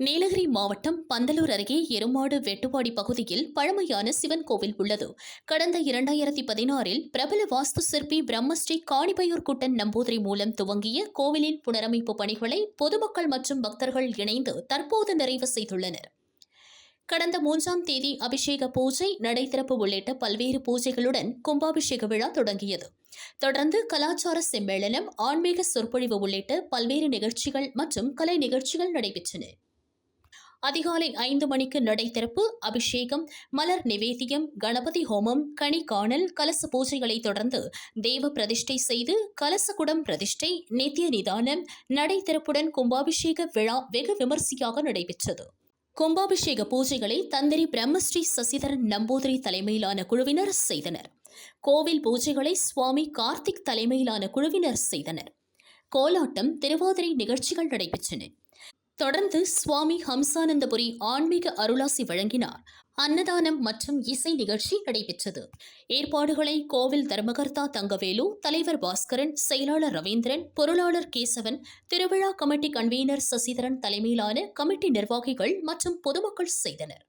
நீலகிரி மாவட்டம் பந்தலூர் அருகே எருமாடு வெட்டுவாடி பகுதியில் பழமையான சிவன் கோவில் உள்ளது. கடந்த இரண்டாயிரத்தி பதினாறில் பிரபல வாஸ்து சிற்பி பிரம்மஸ்ரீ காணிபையூர் குட்டன் நம்பூதிரி மூலம் துவங்கிய கோவிலின் புனரமைப்பு பணிகளை பொதுமக்கள் மற்றும் பக்தர்கள் இணைந்து தற்போது நிறைவு செய்துள்ளனர். கடந்த மூன்றாம் தேதி அபிஷேக பூஜை நடைத்திறப்பு உள்ளிட்ட பல்வேறு பூஜைகளுடன் கும்பாபிஷேக விழா தொடங்கியது. தொடர்ந்து கலாச்சார செம்மேளனம் ஆன்மீக சொற்பொழிவு உள்ளிட்ட பல்வேறு நிகழ்ச்சிகள் மற்றும் கலை நிகழ்ச்சிகள் நடைபெற்றன. அதிகாலை ஐந்து மணிக்கு நடை திறப்பு அபிஷேகம் மலர் நிவேதியம் கணபதி ஹோமம் கனி காணல் கலச பூஜைகளை தொடர்ந்து தேவ பிரதிஷ்டை செய்து கலசகுடம் பிரதிஷ்டை நித்திய நிதானம் நடை திறப்புடன் கும்பாபிஷேக விழா வெகு விமர்சையாக நடைபெற்றது. கும்பாபிஷேக பூஜைகளை தந்திரி பிரம்மஸ்ரீ சசிதரன் நம்பூதிரி தலைமையிலான குழுவினர் செய்தனர். கோவில் பூஜைகளை சுவாமி கார்த்திக் தலைமையிலான குழுவினர் செய்தனர். கோலாட்டம் திருவாதிரை நிகழ்ச்சிகள் நடைபெற்றன. தொடர்ந்து சுவாமி ஹம்சானந்தபுரி ஆன்மீக அருளாசி வழங்கினார். அன்னதானம் மற்றும் இசை நிகழ்ச்சி நடைபெற்றது. ஏற்பாடுகளை கோவில் தர்மகர்த்தா தங்கவேலு தலைவர் பாஸ்கரன் செயலாளர் ரவீந்திரன் பொருளாளர் கேசவன் திருவிழா கமிட்டி கன்வீனர் சசிதரன் தலைமையிலான கமிட்டி நிர்வாகிகள் மற்றும் பொதுமக்கள் செய்தனர்.